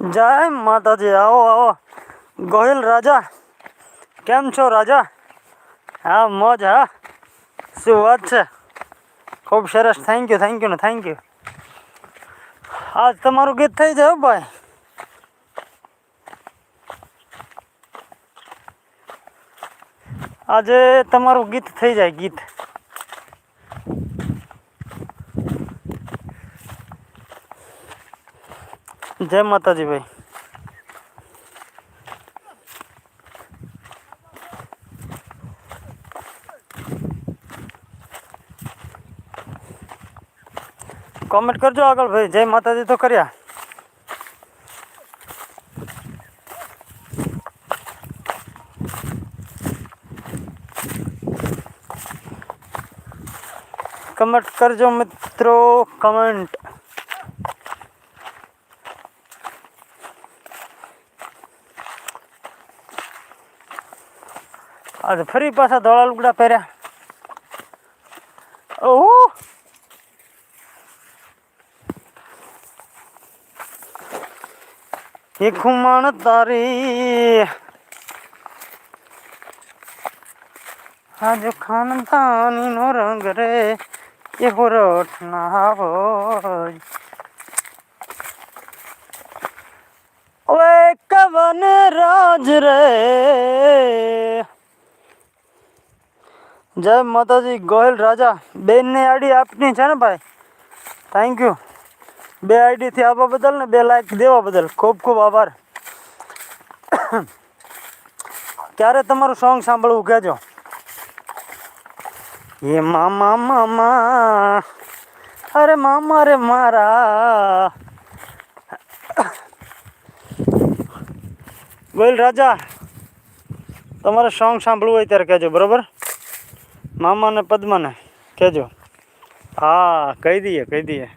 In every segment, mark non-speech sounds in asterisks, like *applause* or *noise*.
જય માતાજી, આવો આવો. ગોહિલ રાજા, કેમ છો રાજા? હા, મોજ, હા. શું વાત છે? ખૂબ સરસ. થેન્ક યુ થેન્ક યુ ને થેન્ક યુ આજ તમારું ગીત થઈ જાય ભાઈ. આજે તમારું ગીત થઈ જાય, ગીત. જય માતાજી ભાઈ કોમેન્ટ કરજો આગળ ભાઈ જય માતાજી તો કર્યા કમેન્ટ કરજો મિત્રો કમેન્ટ આજે ફરી પાછા ધોળા લુગડા પહેર્યા ઓહ એ ખુમાણ તારી આજ ખાનદાની નો રંગ રે એ હોરઠ ના હોય ઓએ કવન રાજ રે જય માતાજી ગોહિલ રાજા બેનની આડી આપની છે ને ભાઈ થેન્ક યુ બે આઈડી થી આવવા બદલ ને બે લાઈક દેવા બદલ ખૂબ ખૂબ આભાર ક્યારે તમારું સોંગ સાંભળવું કહેજો એ મામા મામા અરે મામા રે મારા ગોયલ રાજા તમારે સોંગ સાંભળવું હોય ત્યારે કહેજો બરોબર મામાને, પદ્માને કહેજો. હા, કહી દઈએ કહી દઈએ.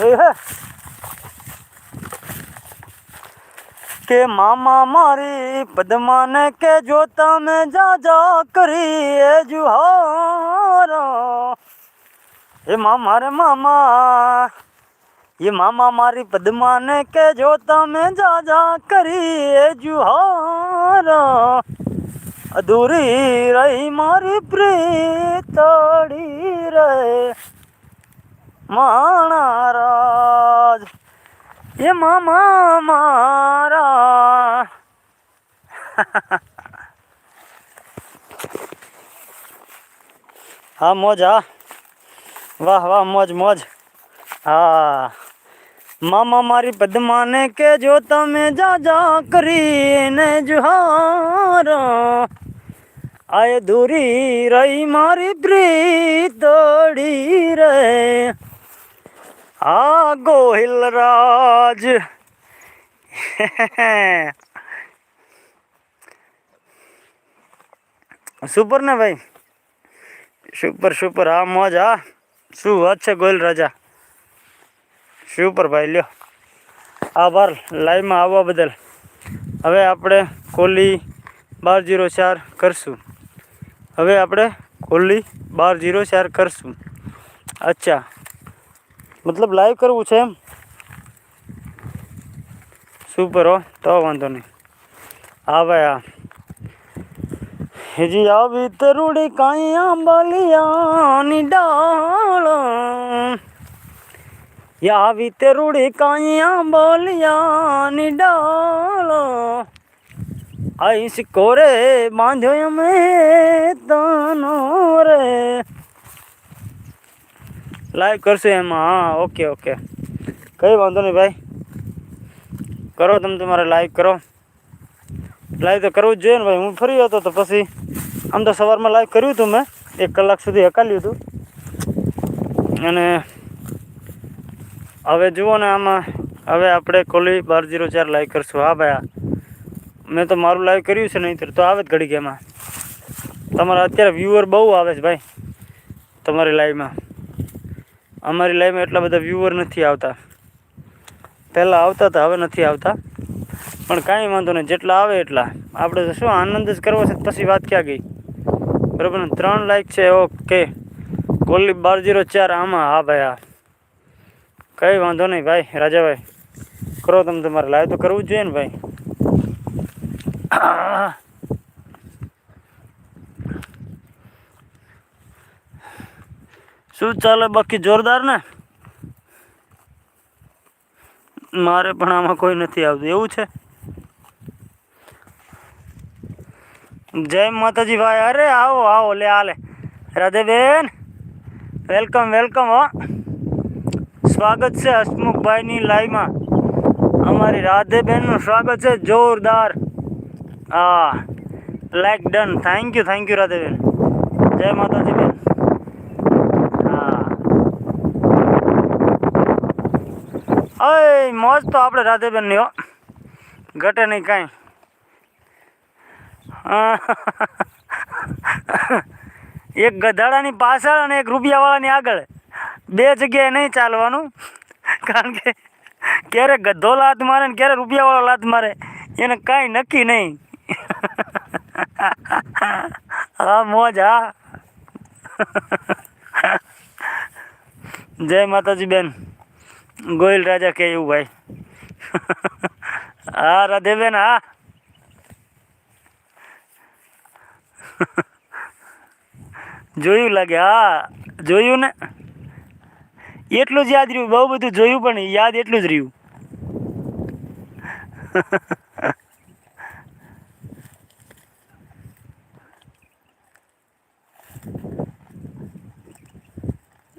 એ હે. કે મામા મારી પદ્માને કે જો તમે જા જા કરી એ જુહારો. એ મામા રે મામા એ મામા મારી પદ્માને કે જો તમે જા જા કરી એ જુહારો અધૂરી રહી મારી પ્રીતડી રે માણા રાજ એ મામા મારા હા મોજ હા વાહ વાહ મોજ મોજ હા મામા મારી પદ્માને કે જો તમે જા જા કરીને જુહારો આય દૂરી રહી મારી પ્રીતડી રે આ ગોહિલ રાજ સુપર ને ભાઈ સુપર સુપર હા મોજ હા શું વાત છે ગોયલ રાજા? સુપર ભાઈ લ્યો. આભાર, લાઈવમાં આવવા બદલ. હવે આપણે કોહલી બાર જીરો ચાર કરશું. હવે આપણે કોહલી બાર જીરો ચાર કરશું. અચ્છા. મતલબ લાઈવ કરવું છે એમ? સુપર હો, તો વાંધો નહીં. હા ભાઈ, હા. હેજી આવી તરુડી કાંઈ આંબલિયાની ડાળ આવી તરુડી કાંઈ આંબલિયાની ડાળ આઈશ કોરે બાંધ્યો અમે તનો રે લાઈવ કરશું એમાં હા ઓકે ઓકે કંઈ વાંધો નહીં ભાઈ કરો તમે તમારે લાઈવ કરો લાઈવ તો કરવું જ જોઈએ ને ભાઈ હું ફરી હતો તો પછી આમ તો સવારમાં લાઈવ કર્યું હતું મેં. એક કલાક સુધી હકાલ્યું હતું. અને હવે જુઓ ને આમાં, હવે આપણે કોલી બાર જીરો ચાર લાઈવ કરશું. હા ભાઈ મેં તો મારું લાઈવ કર્યું છે નહીં તો આવે જ ઘડી એમાં. તમારા અત્યારે વ્યૂઅર બહુ આવે છે ભાઈ, તમારી લાઈવમાં અમારી લાઈવમાં એટલા બધા વ્યૂઅર નથી આવતા. પહેલાં આવતા હતા, હવે નથી આવતા. પણ કાંઈ વાંધો નહીં, જેટલા આવે એટલા. આપણે શું આનંદ જ કરવો છે, પછી વાત ક્યાં ગઈ? બરાબર ને? ત્રણ લાઈક છે ઓકે કોલી બાર જીરો ચાર, આમાં? હા ભાઈ, હા. કંઈ વાંધો નહીં ભાઈ, રાજાભાઈ. કરો તમે તમારે. લાઈવ તો કરવું જોઈએ ને ભાઈ. શું ચાલે બાકી? જોરદાર ને? મારે પણ આમાં કોઈ નથી આવતું. એવું છે? જય માતાજી ભાઈ અરે આવો આવો, લે, આલે. રાધેબેન, વેલકમ વેલકમ, હો. સ્વાગત છે હસમુખભાઈની લાઈવમાં. અમારી રાધેબેનનું સ્વાગત છે જોરદાર. હા like done thank you thank you રાધેબેન. જય માતાજી બેન હા મોજ તો આપણે રાધેબેનની, હો. ઘટે નહીં કાંઈ. *laughs* એક ગધાડાની પાછળ અને એક રૂપિયાવાળાની આગળ. બે જગ્યાએ નહીં ચાલવાનું. *laughs* કારણ કે ક્યારે ગધો લાત મારે ને ક્યારે રૂપિયાવાળો લાત મારે, એને કાંઈ નક્કી નહીં. *laughs* હા, મોજ, હા. જય માતાજી બેન ગોયલ રાજા કે એવું ભાઈ. હા, રાધેબેન, હા. *laughs* જોયું લાગે, હા, જોયું ને? એટલું જ યાદ રહ્યું, બહુ બધું જોયું પણ યાદ એટલું જ રહ્યું.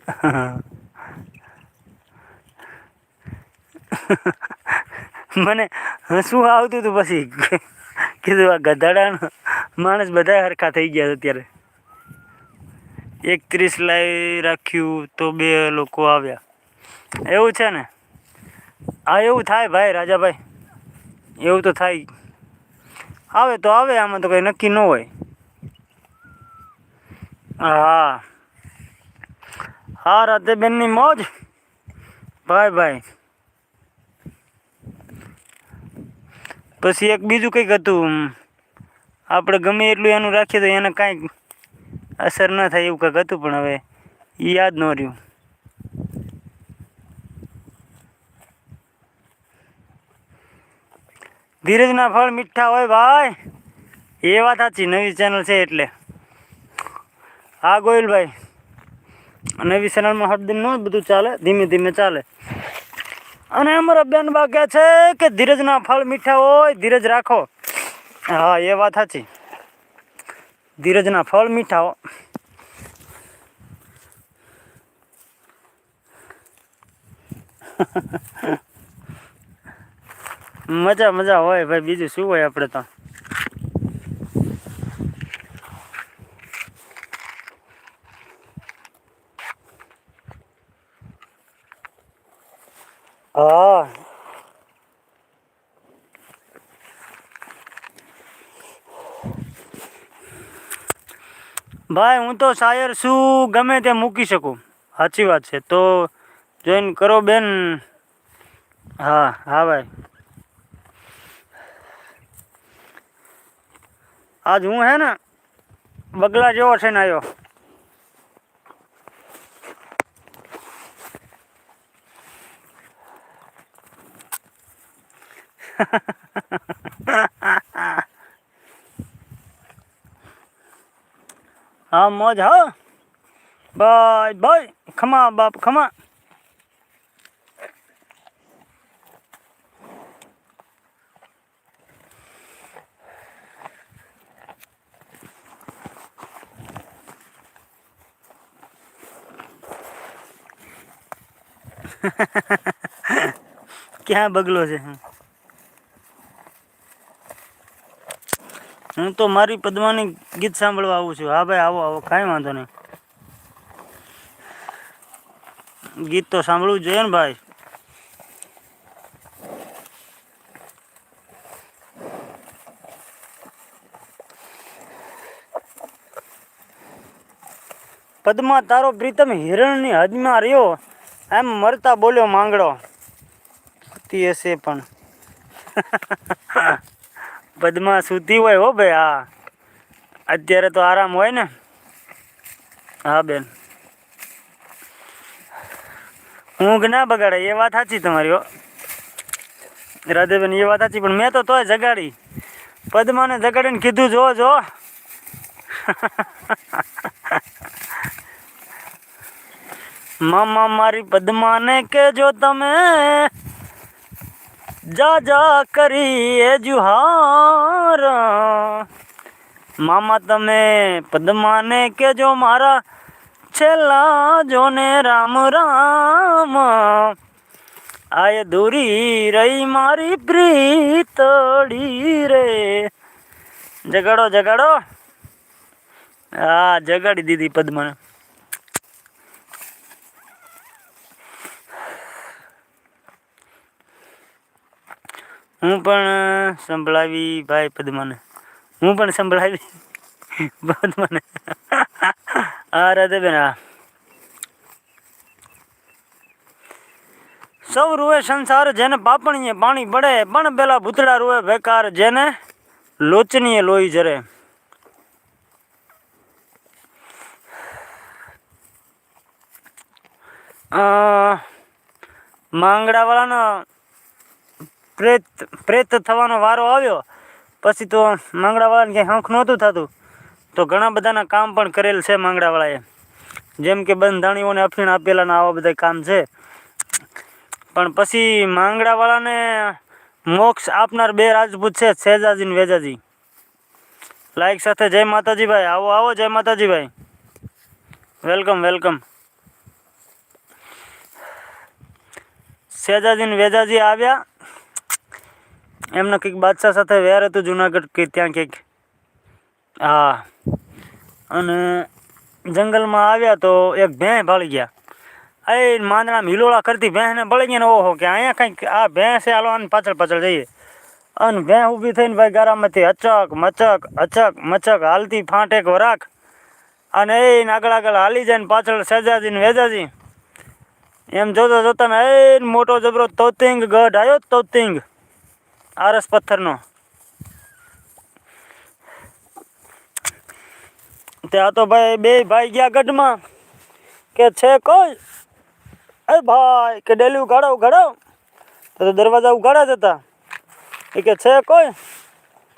*laughs* મને હસવું આવતું હતું પછી. કીધું, આ ગધાડા માણસ બધા હરખા થઈ ગયા અત્યારે. એકત્રીસ લાઈ રાખ્યું તો બે લોકો આવ્યા. એવું છે ને? હા, એવું થાય ભાઈ, રાજાભાઈ. એવું તો થાય. આવે તો આવે, આમાં તો કંઈ નક્કી ન હોય. હા. હા રાતે બેનની મોજ. ભાઈ ભાઈ. પછી એક બીજું કંઈક હતું આપણે ગમે એટલું એનું રાખીએ તો એને કાંઈક અસર ન થાય એવું કંઈક હતું, પણ હવે એ યાદ ન રહ્યું. ધીરજના ફળ મીઠા હોય ભાઈ, એ વાત સાચી, નવી ચેનલ છે એટલે. હા, ગોયલભાઈ, નવી ચેનલમાં હરદિન ન બધું ચાલે, ધીમે ધીમે ચાલે. અને અમારા બેન બા કહે છે કે ધીરજના ફળ મીઠા હોય, ધીરજ રાખો. હા, એ વાત સાચી. ધીરજના ફળ મીઠા હોય *laughs* મજા મજા હોય ભાઈ. બીજું શું હોય આપણે તો? હા. ભાઈ, હું તો શાયર શું ગમે તે મૂકી શકું? સાચી વાત છે. તો જોઈન કરો બેન. હા હા ભાઈ. આજ હું હે ને બગલા જેવો છે ને આવ્યો. હા મોજ હા બાય બાય ખમા બાપ ખમા ક્યાં બગલો છે હું તો મારી પદ્માની ગીત સાંભળવા આવું છું. હા ભાઈ, આવો આવો, કાંઈ વાંધો નહીં. ગીત તો સાંભળવું જોઈએ ને ભાઈ. પદ્મા, તારો પ્રીતમ હિરણની હદમાં રહ્યો. એમ મરતા બોલ્યો માંગડો. હશે પણ. *laughs* પદમાં સુતી હોય હો ભાઈ, હા. અત્યારે તો આરામ હોય ને. હા, બેન. ઊંઘ ના બગાડે એ વાત સાચી તમારી હો. રાધેબેન, એ વાત સાચી, પણ મેં તો તોય જગાડી. પદ્માને જગાડીને કીધું, જો જો. *laughs* મામા મારી પદ્માને કેજો તમે. જા જા કરી એ જુહાર મામા તમે પદ્માને કેજો મારા છેલ્લા જોને રામ રામ આય દૂરી રહી મારી પ્રીતડી રે જગાડો જગાડો હા જગાડી દીધી પદ્માને હું પણ સંભળાવી *laughs* ભાઈ પદ્માને. હું પણ સંભળાવી પદ્માને. હા રાધેબેન હા. સૌ રૂવે સંસાર જેને પાપણીએ પાણી પડે, પણ પેલા ભૂતડા રૂવે બેકાર જેને લોચનીએ લોહી જરે. માંગડા માંગડાવાળાનો પ્રેત પ્રેત થવાનો વારો આવ્યો. પછી તો માંગડાવાળાને ક્યાંય હંખ નહોતું થતું. તો ઘણા બધાના કામ પણ કરેલ છે માંગડાવાળાએ. જેમ કે બંધાણીઓને અફીણ આપેલાના આવા બધા કામ છે. પણ પછી માંગડાવાળાને મોક્ષ આપનાર બે રાજપૂત છે શેજાજી ને વેજાજી. લાઈક સાથે જય માતાજીભાઈ. આવો આવો જય માતાજીભાઈ. Welcome welcome. શેજાજી ને વેજાજી આવ્યા. એમને કંઈક બાદશાહ સાથે વેર હતું જુનાગઢ, કે ત્યાં કંઈક. હા. અને જંગલમાં આવ્યા તો એક ભેં ભાળી ગયા. એ માંદણા હિલોળા કરતી ભેંસને ભળી ગયા ઓહો, કે અહીંયા કંઈક આ ભેંસ છે, હાલો, આને પાછળ પાછળ જઈએ. અને ભેં ઊભી થઈને ભાઈ ગારામાંથી અચક, મચક અચક, મચક હાલતી ફાંટ એક વરાક અને એ આગળ આગળ હાલી જાય ને પાછળ સજાજી ને વેજાજી. એમ જોતા જોતા ને એ મોટો જબરો તોતિંગ ગઢ આવ્યો તોતિંગ. આરસ પથ્થરનો. ત્યાં તો ભાઈ બે ભાઈ ગયા ગઢમાં કે છે કોઈ? એ ભાઈ, કે ડેલી ઉઘાડો ઉઘાડો તો દરવાજા ઉઘાડા જ હતા. એ કે છે કોઈ?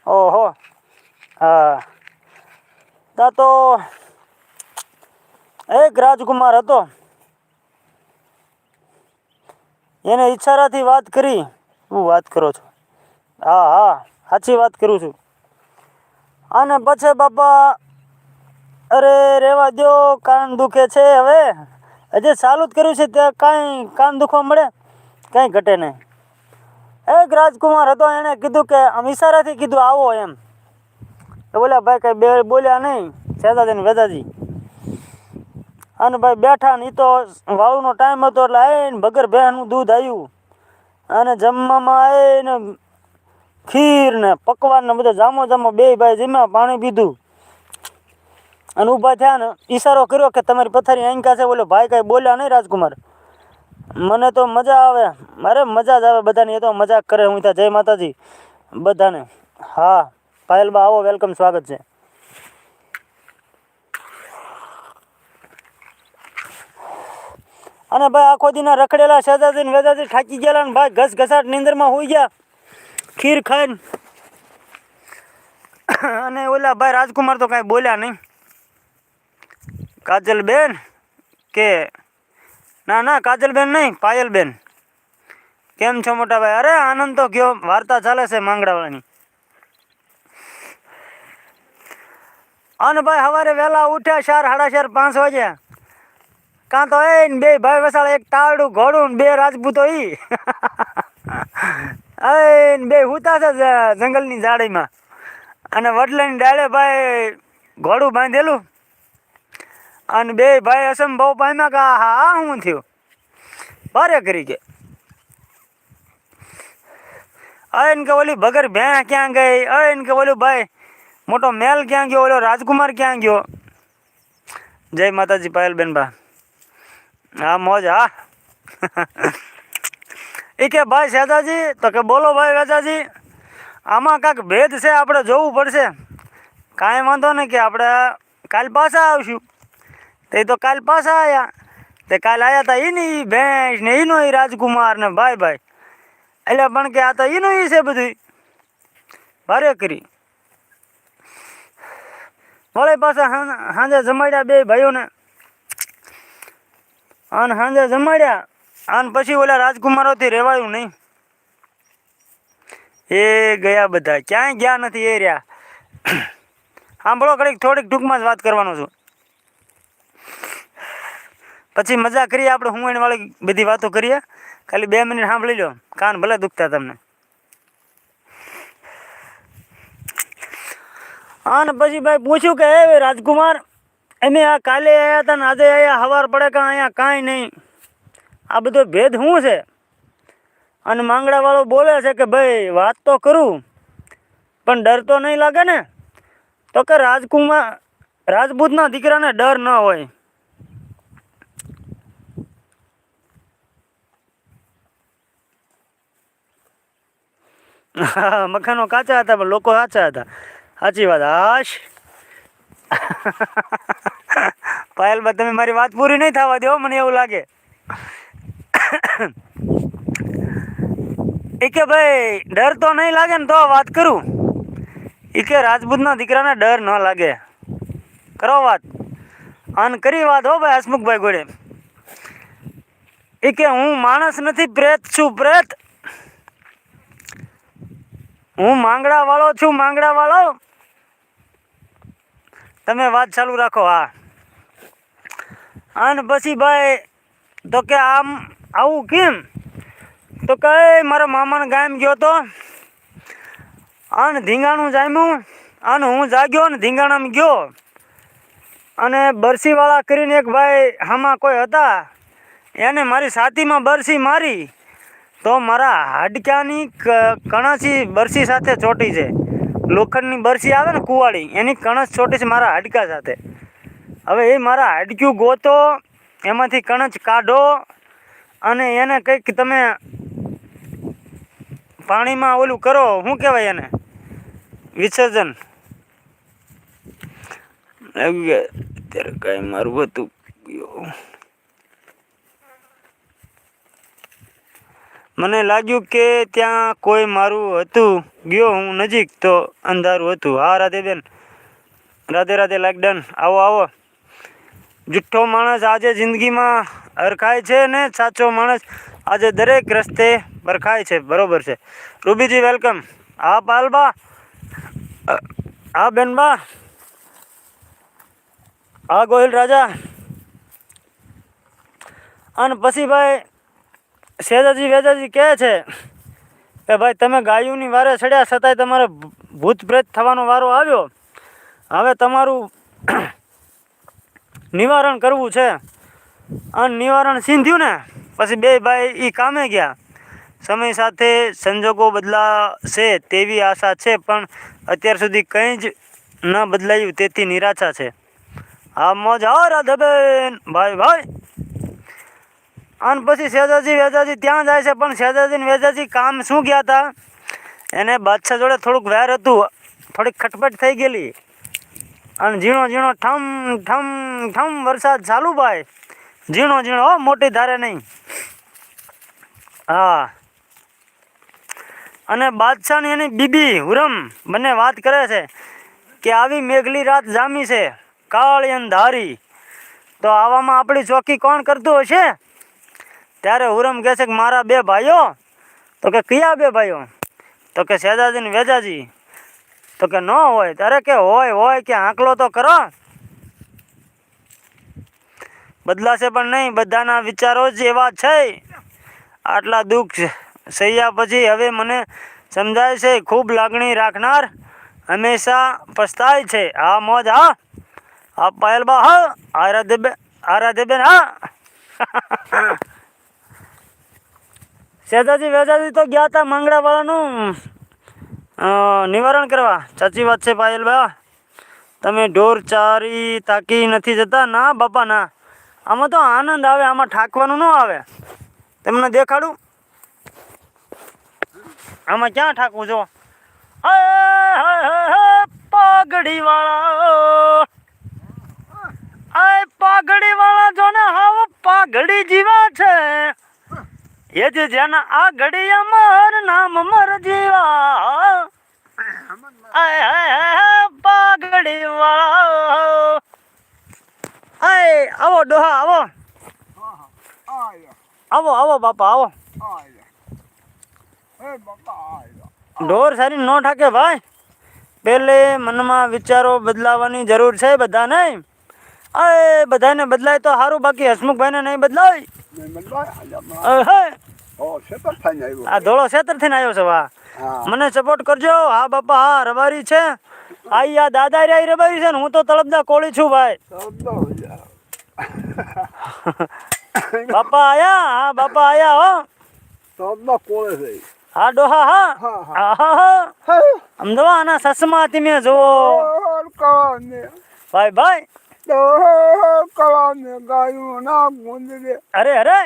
ઓહો. હા. તા તો એક રાજકુમાર હતો. એને ઈચ્છારાથી વાત કરી. હું વાત કરો છો? હા હા, સાચી વાત કરું છું. અને પછી બાપા, અરે રેવા દો કાન દુખે છે હવે. હજી ચાલુ જ કર્યું છે, ત્યાં કાંઈ કાન દુખવા મળે? કાંઈ ઘટે નહીં. એક રાજકુમાર હતો એણે કીધું કે, આમ ઈશારાથી કીધું, આવો એમ. બોલ્યા, ભાઈ, કંઈ બે બોલ્યા નહીં સેદાજી ને વેદાજી. અને ભાઈ બેઠા ને એ તો વાળુનો ટાઈમ હતો, એટલે આવીને ભગર બહેનનું દૂધ આવ્યું અને જમવામાં આવીને ખીર ને પકવાન ને બધા જામો જામો બે ભાઈ જમ્યા પાણી પીધું. અને ઊભા થયા ને ઈશારો કર્યો કે તમારી પથારી આંકા છે? બોલો, ભાઈ કાંઈ બોલ્યા નહીં રાજકુમાર. મને તો મજા આવે. મારે મજા જ આવે બધાની, એ તો મજાક કરે હું ત્યાં જય માતાજી. બધાને. હા, પાયલબા આવો, વેલકમ, સ્વાગત છે. અને ભાઈ આખો દીના રખડેલા શેજાજી વેજાજી થાકી ગયેલા ને ભાઈ ઘસ ઘસાટ નીંદરમાં હોઈ ગયા. ખીર ખાઈને અને ઓલા ભાઈ રાજકુમાર તો કાંઈ બોલ્યા નહીં. કાજલબેન કે, ના ના, કાજલબેન નહીં, પાયલબેન. કેમ છો મોટા ભાઈ? અરે, આનંદ તો કયો વાર્તા ચાલે છે માંગડાવાળાની. અને ભાઈ સવારે વહેલા ઉઠ્યા, ચાર, સાડા ચાર, પાંચ વાગ્યા. કાં તો એ બે ભાઈ વસાળ એક તાળું ઘોડું બે રાજપૂતો ઈ. એ બે હુતા છે જંગલની જાળીમાં. અને વડલાની ડાળે ભાઈ ઘોડું બાંધેલું. અને બે ભાઈ અસંભવ પામ્યા કે હા આ શું થયું? ભારે કરી કે. અયન કે ઓલી ભગર ભેં ક્યાં ગઈ? અયન કે ઓલું ભાઈ મોટો મેલ ક્યાં ગયો? ઓલો રાજકુમાર ક્યાં ગયો? જય માતાજી પાયલબેન બા. હા મોજ, હા. *laughs* એ કે, ભાઈ શેજાજી તો કે બોલો ભાઈ વેજાજી આમાં કાંઈક ભેદ છે, આપણે જોવું પડશે. કાંઈ વાંધો નહીં કે આપણે કાલ પાછા આવશું. તે તો કાલ પાછા આવ્યા તે કાલ આવ્યા હતા એની ભેંસ ને એનો એ રાજકુમાર ને ભાઈ ભાઈ. એટલે પણ કે આ તો એનું એ છે બધું ભારે કરી. વળે પાછા સાંજે જમાડ્યા બે ભાઈઓને. અને હાંજે જમાડ્યા અને પછી ઓલા રાજકુમારોથી રહેવાયું નહીં. એ ગયા બધા. ક્યાંય ગયા નથી એ રહ્યા. સાંભળો, ઘડીક થોડીક ટૂંકમાં જ વાત કરવાનો છું. પછી મજા કરીએ આપણે, હું વાળી બધી વાતો કરીએ. ખાલી બે મિનિટ સાંભળી લો. કાન ભલે દુખતા તમને. અને પછી ભાઈ પૂછ્યું કે રાજકુમાર અમે આ કાલે આવ્યા હતા ને આજે અહીંયા સવાર પડે કે અહીંયા કાંઈ નહીં? આ બધો ભેદ શું છે? અને માંગડાવાળો બોલે છે કે ભાઈ, વાત તો કરું, પણ ડર તો નહીં લાગે ને? તો કે રાજકુમાર, રાજપૂતના દીકરાને ડર ન હોય. હા મકાનો કાચા હતા, પણ લોકો સાચા હતા. સાચી વાત, હાશ. પાયલબા તમે મારી વાત પૂરી નહીં થવા દો, મને એવું લાગે. એ કે ભાઈ, ડર તો નહીં લાગે ને તો વાત કરું. એ કે રાજપૂતના દીકરાને ડર ન લાગે. કરો વાત. અન કરી વાત હો ભાઈ હસમુખભાઈ ગોળે એ કે હું માણસ નથી, પ્રેત છું, પ્રેત. હું માંગડા વાળો છું માંગડા વાળો તમે વાત ચાલુ રાખો, હા. અને પછી ભાઈ, તો કે આમ આવું કેમ? તો કે મારા મામાના ગામ ગયો તો? અને ધીંગાણું જામ્યું, અને હું જાગ્યો ને ધીંગાણામાં ગયો. અને બરસીવાળા કરીને એક ભાઈ આમાં કોઈ હતા, એને મારી છાતીમાં બરસી મારી. તો મારા હાડકાની કણસી બરસી સાથે ચોટી છે. લોખંડની બરસી આવે ને કુવાળી, એની કણસ ચોટી છે મારા હાડકા સાથે. હવે એ મારા હાડક્યું ગોતો, એમાંથી કણચ કાઢો અને એને કંઈક તમે પાણીમાં ઓલું કરો, શું કહેવાય એને? વિસર્જન. આવી ગયા અત્યારે કાંઈ મારું હતું. મને લાગ્યું કે ત્યાં કોઈ મારું હતું. ગયો હું નજીક તો અંધારું હતું. હા રાધેબેન રાધે રાધે લાકડન આવો આવો. જુઠ્ઠો માણસ આજે જિંદગીમાં હરખાય છે ને સાચો માણસ આજે દરેક રસ્તે બરખાય છે, બરોબર છે. રૂબીજી, વેલકમ. હા, પાલબા? હા, બેનબા? હા, ગોહિલ રાજા? અને પછી ભાઈ શેજાજી વેજાજી કહે છે કે ભાઈ, તમે ગાયોની વારે ચડ્યા છતાંય તમારે ભૂત પ્રેત થવાનો વારો આવ્યો. હવે તમારું નિવારણ કરવું છે. અને નિવારણ સિંધ્યું ને, પછી બે ભાઈ એ કામે ગયા. સમય સાથે સંજોગો બદલાશે તેવી આશા છે, પણ અત્યાર સુધી કંઈ જ ન બદલાયું તેથી નિરાશા છે. હા મોજ હા રાધાબેન ભાઈ ભાઈ. અને પછી શેજાજી, વેજાજી ત્યાં જાય છે, પણ શેજાજી ને વેજાજી કામ શું ગયા હતા એને બાદશાહ જોડે થોડુંક વેર હતું, થોડીક ખટપટ થઈ ગયેલી. અને ઝીણો ઝીણો ઠમ ઠમ ઠમ વરસાદ ચાલુ ભાઈ. ઝીણો ઝીણો મોટી ધારે નહીં. હા. અને બાદશાહની એની બીબી હુરમ બંને વાત કરે છે કે આવી મેઘલી રાત જામી છે, કાળી અંધારી તો આવામાં આપણી ચોકી કોણ કરતું હશે? ત્યારે હુરમ કહે છે કે મારા બે ભાઈઓ. તો કે કયા બે ભાઈઓ? તો કે શેજાજી ને વેજાજી. તો કે ન હોય, ત્યારે કે હોય હોય કે આંકલો તો કરો. બદલાશે પણ નહીં. બધાના વિચારો જ એવા છે. આટલા દુઃખ સહ્યા પછી હવે મને સમજાય છે, ખૂબ લાગણી રાખનાર હંમેશા પસ્તાય છે. હા, મોજ, હા. હા. પાયલબા હા આરાધ્યબેન આરાધ્યબેન હા. શેજાજી વેજાજી તો ગયા હતા મંગળાવાળાનું નિવારણ કરવા. સાચી વાત છે પાયલબા તમે ઢોર ચારી તાકી નથી જતા? ના, બાપા, ના. આમાં તો આનંદ આવે, આમાં ઠાકવાનું ન આવે. તમને દેખાડું? આમાં ક્યાં ઠાકું જો? પાઘડી વાળા પાઘડી વાળા જો ને હાવ પાઘડી જીવા છે. એ જે જેના આ ઘડી અમર નામ મર જીવા. પાઘડી વાળા આય આવો ડોહા આવો આવો આવો બાપા આવો ઢોર સારી નો ઠાકે ભાઈ પેલે મનમાં વિચારો બદલાવાની જરૂર છે બધાને અય બધાને બદલાય તો સારું બાકી હસમુખભાઈને નહીં બદલાય અય આ ધોળો છેતર થઈને આવ્યો છે વાહ મને સપોર્ટ કરજો હા બાપા હા રબારી છે આ દાદા રબારી છે ને હું તો તળપદા કોળી છું ભાઈ *laughs* બાપા આયા હા. બાપા આયા હો હા ડોહા હા. હા હા. અમદાવાદ આના સસમા તમે જો ભાઈ ભાઈ. અરે અરે.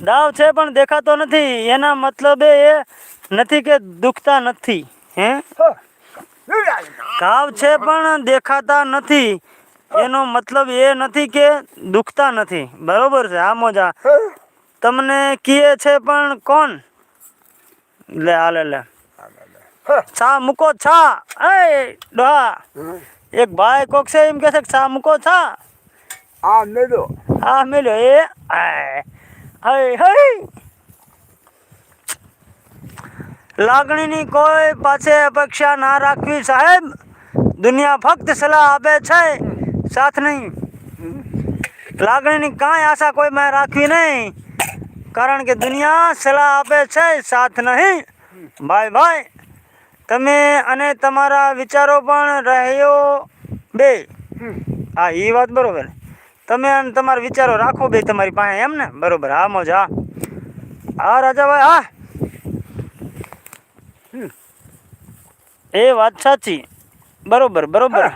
દાવ છે પણ દેખાતો નથી. એના મતલબ એ નથી કે દુખતા નથી. હે. ઘાવ છે પણ દેખાતા નથી. એનો મતલબ એ નથી કે દુખતા નથી. બરોબર છે? આ મોજા. તમને કીએ છે પણ કોણ? લે હાલે લે છા મૂકો છા. એ ડોહા. એક ભાઈ કોક છે એમ કે છે કે છા મૂકો છા. હા મેલ્યો. એ આય. હઈ હઈ લાગણીની કોઈ પાસે અપેક્ષા ના રાખવી સાહેબ. દુનિયા ફક્ત સલાહ આપે છે, સાથ નહીં. લાગણીની કાંઈ આશા કોઈ મેં રાખવી નહીં. કારણ કે દુનિયા સલાહ આપે છે, સાથ નહીં. ભાઈ ભાઈ, તમે અને તમારા વિચારો પણ રહ્યો બે. હા એ વાત બરોબર. તમે અને તમારા વિચારો રાખો બે તમારી પાસે એમ ને? બરોબર, હા, મોજ. હા હા, રાજાભાઈ, હા. એ વાત સાચી. બરોબર બરોબર.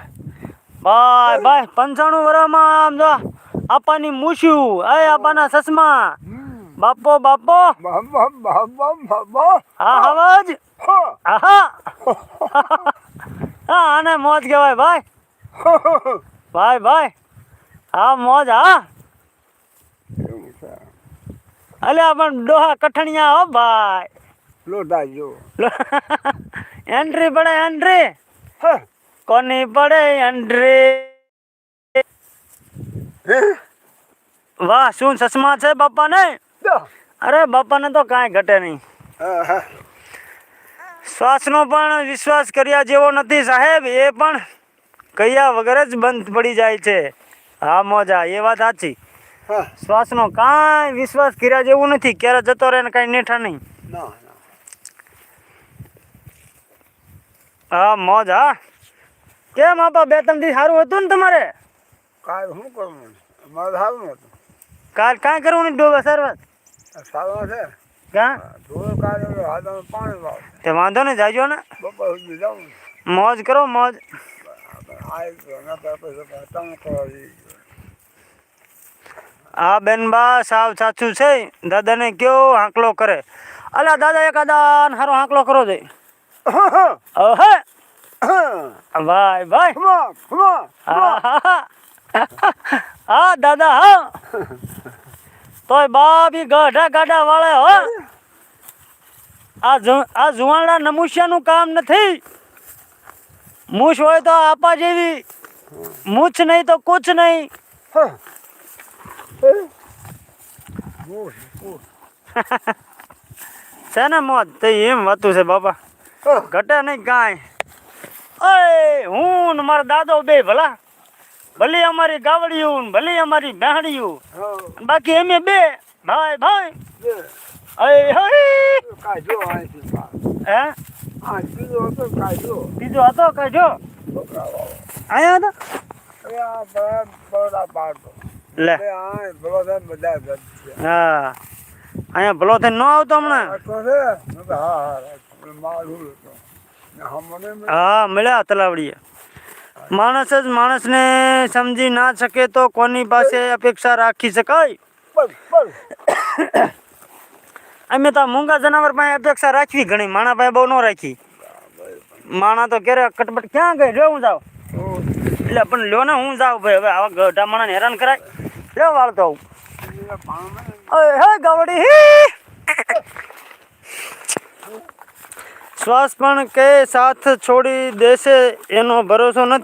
ભાઈ ભાઈ પંચાણું વર્ષમાં આમ જો આપાની મૂછ્યું. એ આપાના ચશ્મા. બાપો બાપો. હા હવાજ. આહા. હા આને મોજ કહેવાય ભાઈ. ભાઈ ભાઈ. હા મોજ હા. અલ્યા પણ ડોહા કઠણિયા હો ભાઈ. *laughs* એન્ટ્રી પડે એન્ટ્રી. કોની પડે એન્ટ્રી? વાહ શું ચશ્મા છે બાપાને? અરે બાપાને તો કાંઈ ઘટે નહીં. શ્વાસનો પણ વિશ્વાસ કર્યા જેવો નથી સાહેબ એ પણ કયા વગર જ બંધ પડી જાય છે. હા મોજા એ વાત સાચી. શ્વાસનો કાંઈ વિશ્વાસ કર્યા જેવું નથી ક્યારે જતો રહે ને કાંઈ નેઠા નહીં. હા મોજ હા. કેમ આપા બે ત્રણ દી સારું હતું ને તમારે? કાંઈ શું કરવું મારે સારું નતું કાલ કાંઈ કરવું નહીં ડોબા સરવત સારું છે. કાં? ધોળ કાઢે હાથમાં પાણી વાવ તે વાંધો નહીં જાજો ને. બપોર સુધી જાઉં. મોજ કરો મોજ. આવી ગયો નકર પછી તમે કરો ઈ. આ બેનબા સાવ સાચું છે. દાદાને કયો હાંકલો કરે. અલા દાદા એક આદા હારો હાંકલો કરો છે ઓહે. ભાઈ ભાઈ. હા દાદા હા. તોય બાબી ગાઢા ગાઢા વાળે હો. આ આ જુવાણા નમુષ્યાનું કામ નથી. મૂછ હોય તો આપા જેવી. મૂછ નહીં તો કુછ નહીં. છે *laughs* ને મોત તે એમ વાતું છે બાપા. ઘટે નહીં કાંઈ. અરે હું ને મારા દાદો બે ભલા. ભલે અમારી ગાવડિયું ભલે અમારી બેહડિયું બાકી એમે બે ભાઈ ભાઈ. અરે. હે? બીજો હતો કાંઈ જો. બીજો હતો કે જો? છોકરા અહીંયા હતો. લે. હા. અહીંયા ભલો થઈને ન આવતો હમણાં? હા, મળ્યા તલાવડીએ. માણસ જ માણસને સમજી ના શકે તો કોની પાસે અપેક્ષા રાખી શકાય? અમે તો મૂંગા જનાવર પાસે અપેક્ષા રાખવી ઘણી માણા પાસે બહુ ન રાખી. માણા તો ક્યારે કટપટ ક્યાં ગઈ? લ્યો હું જાઉં. એટલે પણ લ્યો ને હું જાઉં ભાઈ હવે આવા ગઢા માણાને હેરાન કરાય. લ્યો વાળતો હું હે ગાવડી હી! શ્વાસ પણ કે સાથ છોડી દેશે એનો ભરોસો નથી.